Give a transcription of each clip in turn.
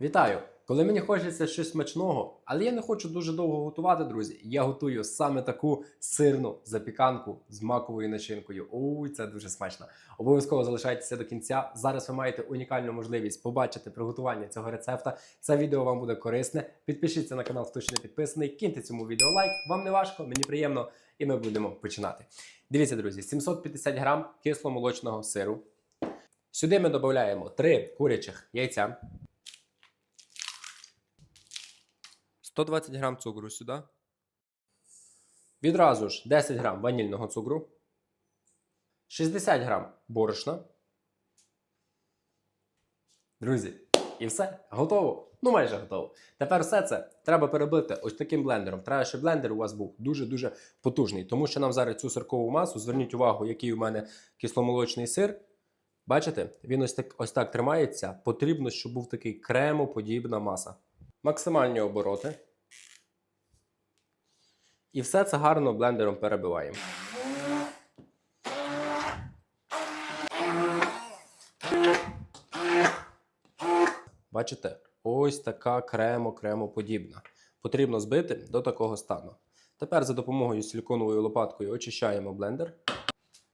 Вітаю! Коли мені хочеться щось смачного, але я не хочу дуже довго готувати, друзі. Я готую саме таку сирну запіканку з маковою начинкою. Ой, це дуже смачно. Обов'язково залишайтеся до кінця. Зараз ви маєте унікальну можливість побачити приготування цього рецепта. Це відео вам буде корисне. Підпишіться на канал, хто ще не підписаний. Киньте цьому відео лайк. Вам не важко, мені приємно, і ми будемо починати. Дивіться, друзі, 750 грам кисломолочного сиру. Сюди ми додаємо 3 курячих яйця. 120 грам цукру сюди. Відразу ж 10 грам ванільного цукру. 60 грам борошна. Друзі, і все, готово. Ну, майже готово. Тепер все це треба перебити ось таким блендером. Треба, щоб блендер у вас був дуже-дуже потужний. Тому що нам зараз цю сиркову масу, зверніть увагу, який у мене кисломолочний сир. Бачите, він ось так, ось так тримається. Потрібно, щоб був такий кремоподібна маса. Максимальні обороти. І все це гарно блендером перебиваємо. Бачите? Ось така кремо-кремоподібна. Потрібно збити до такого стану. Тепер за допомогою силіконовою лопаткою очищаємо блендер.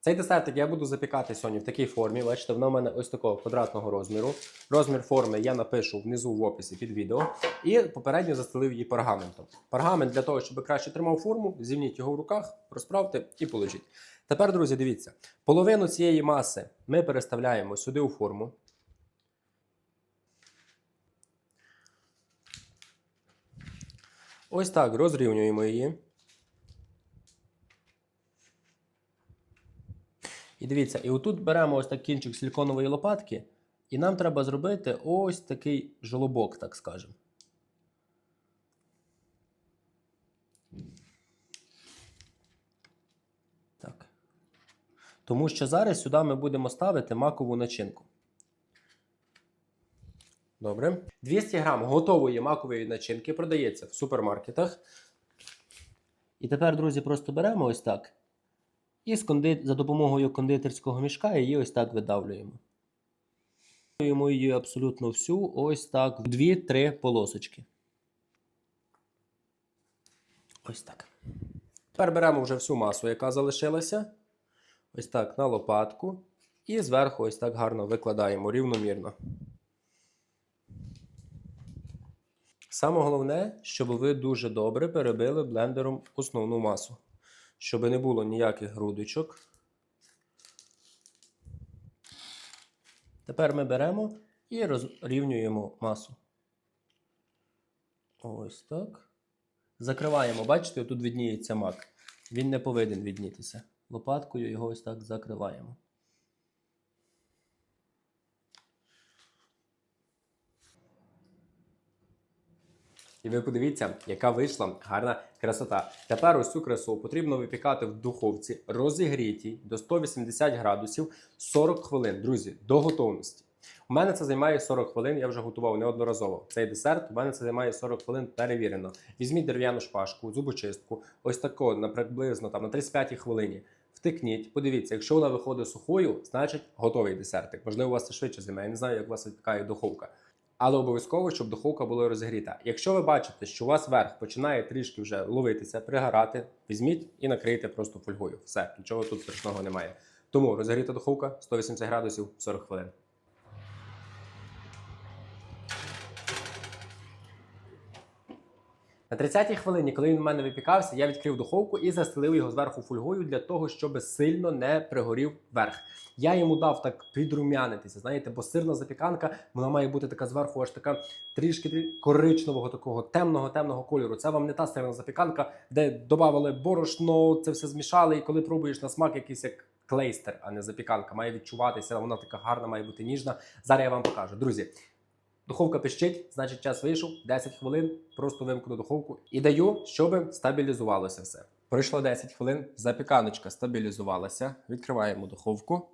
Цей десертик я буду запікати сьогодні в такій формі. Бачите, воно в мене ось такого квадратного розміру. Розмір форми я напишу внизу в описі під відео. І попередньо застелив її пергаментом. Пергамент для того, щоб краще тримав форму, зімніть його в руках, розправте і положіть. Тепер, друзі, дивіться, половину цієї маси ми переставляємо сюди у форму. Ось так розрівнюємо її. І дивіться, і отут беремо ось так кінчик силіконової лопатки, і нам треба зробити ось такий жолобок, так скажемо. Так. Тому що зараз сюди ми будемо ставити макову начинку. Добре. 200 грам готової макової начинки продається в супермаркетах. І тепер, друзі, просто беремо ось так. І з конди... за допомогою кондитерського мішка її ось так видавлюємо. Видавлюємо її абсолютно всю, ось так, в 2-3 полосочки. Ось так. Тепер беремо вже всю масу, яка залишилася. Ось так на лопатку. І зверху ось так гарно викладаємо рівномірно. Саме головне, щоб ви дуже добре перебили блендером основну масу щоб не було ніяких грудочок. Тепер ми беремо і розрівнюємо масу. Ось так. Закриваємо, бачите, тут відніється мак. Він не повинен віднітися. Лопаткою його ось так закриваємо. І ви подивіться, яка вийшла гарна красота. Тепер ось цю красу потрібно випікати в духовці розігрітій до 180 градусів 40 хвилин, друзі, до готовності. У мене це займає 40 хвилин, я вже готував неодноразово. Цей десерт у мене це займає 40 хвилин перевірено. Візьміть дерев'яну шпажку, зубочистку, ось тако на приблизно там на 35 хвилині. Втикніть, подивіться, якщо вона виходить сухою, значить готовий десертик. Можливо, у вас це швидше займає. Я не знаю, як у вас випікає духовка. Але обов'язково, щоб духовка була розігріта. Якщо ви бачите, що у вас верх починає трішки вже ловитися, пригорати, візьміть і накрийте просто фольгою. Все, нічого тут страшного немає. Тому розігріта духовка 180 градусів 40 хвилин. На 30-й хвилині, коли він в мене випікався, я відкрив духовку і застелив його зверху фольгою для того, щоб сильно не пригорів верх. Я йому дав так підрумянитися, знаєте, бо сирна запіканка вона має бути така зверху, аж така трішки коричневого, такого темного темного кольору. Це вам не та сирна запіканка, де додавали борошно, це все змішали, і коли пробуєш на смак, якийсь як клейстер, а не запіканка, має відчуватися. Вона така гарна, має бути ніжна. Зараз я вам покажу, друзі. Духовка пищить, значить час вийшов, 10 хвилин, просто вимкну духовку і даю, щоб стабілізувалося все. Пройшло 10 хвилин, запіканочка стабілізувалася. Відкриваємо духовку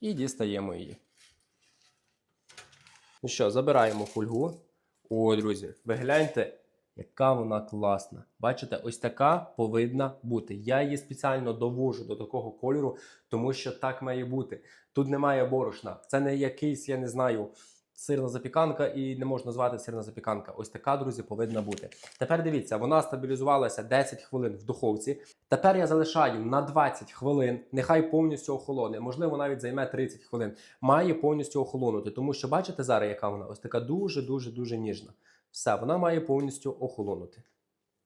і дістаємо її. Ну що, забираємо фольгу. О, друзі, ви гляньте, Яка вона класна. Бачите, ось така повинна бути. Я її спеціально довожу до такого кольору, тому що так має бути. Тут немає борошна. Це не якийсь, я не знаю, сирна запіканка і не можна звати сирна запіканка. Ось така, друзі, повинна бути. Тепер дивіться, вона стабілізувалася 10 хвилин в духовці. Тепер я залишаю на 20 хвилин, нехай повністю охолоне. Можливо, навіть займе 30 хвилин. Має повністю охолонути, тому що бачите зараз, яка вона? Ось така дуже, дуже, дуже ніжна. Все, вона має повністю охолонути.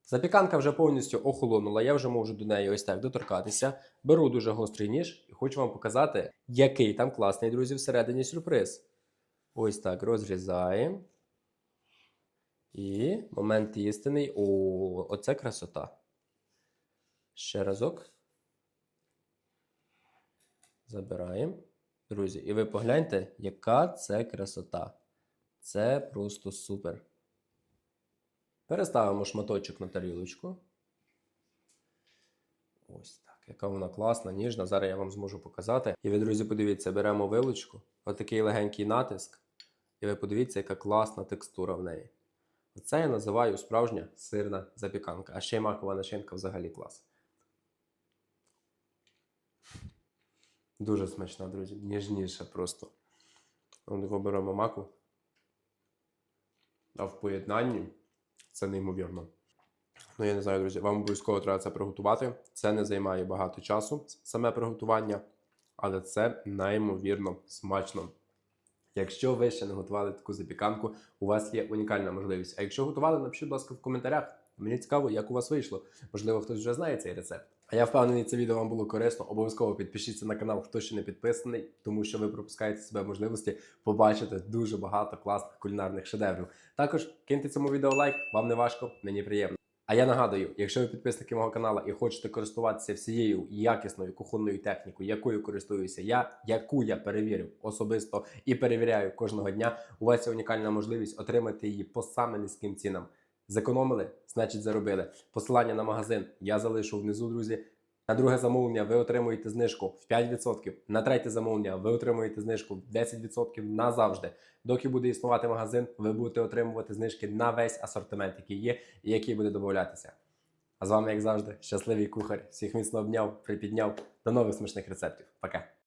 Запіканка вже повністю охолонула, я вже можу до неї ось так доторкатися. Беру дуже гострий ніж і хочу вам показати, який там класний, друзі, всередині сюрприз. Ось так розрізаємо. І момент істинний. О, оце красота. Ще разок. Забираємо. Друзі, і ви погляньте, яка це красота. Це просто супер. Переставимо шматочок на тарілочку. Ось так. Яка вона класна, ніжна. Зараз я вам зможу показати. І ви, друзі, подивіться, беремо вилочку, отакий легенький натиск. І ви подивіться, яка класна текстура в неї. Оце я називаю справжня сирна запіканка. А ще й макова начинка взагалі клас. Дуже смачна, друзі. Ніжніша просто. Беремо маку. А в поєднанні це неймовірно. Ну, я не знаю, друзі, вам обов'язково треба це приготувати. Це не займає багато часу, саме приготування, але це неймовірно смачно. Якщо ви ще не готували таку запіканку, у вас є унікальна можливість. А якщо готували, напишіть, будь ласка, в коментарях. Мені цікаво, як у вас вийшло. Можливо, хтось вже знає цей рецепт. А я впевнений, це відео вам було корисно. Обов'язково підпишіться на канал, хто ще не підписаний, тому що ви пропускаєте себе можливості побачити дуже багато класних кулінарних шедеврів. Також киньте цьому відео лайк, вам не важко, мені приємно. А я нагадую, якщо ви підписники мого каналу і хочете користуватися всією якісною кухонною технікою, якою користуюся я, яку я перевірив особисто і перевіряю кожного дня, у вас є унікальна можливість отримати її по саме низьким цінам. Зекономили, значить заробили. Посилання на магазин я залишу внизу, друзі. На друге замовлення ви отримуєте знижку в 5%. На третє замовлення ви отримуєте знижку в 10% назавжди. Доки буде існувати магазин, ви будете отримувати знижки на весь асортимент, який є і який буде додатися. А з вами, як завжди, щасливий кухар. Всіх міцно обняв, припідняв. До нових смачних рецептів. Пока!